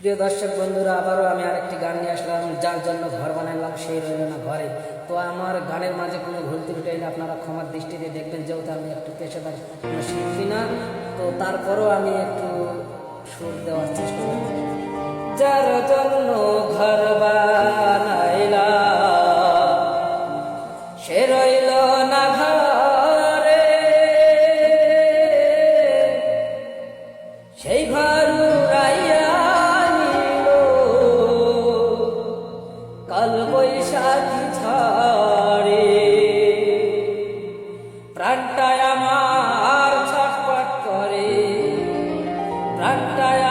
প্রিয় দর্শক বন্ধুরা, আবারও আমি আরেকটি গান নিয়ে আসলাম, যার জন্য ঘর বানালাম সেই রইল না ঘরে। তো আমার গানের মাঝে কোনো ভুল ত্রুটি হলে আপনারা ক্ষমার দৃষ্টিতে দেখবেন, যেহেতু আমি একটু পেশাদার শিল্পী না, তো তারপরও আমি একটু সুর দেওয়ার চেষ্টা করি যার জন্য ঘর বানাইলাম, সে রইল না ঘরে। সেই ঘর Pratyaya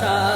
Russia.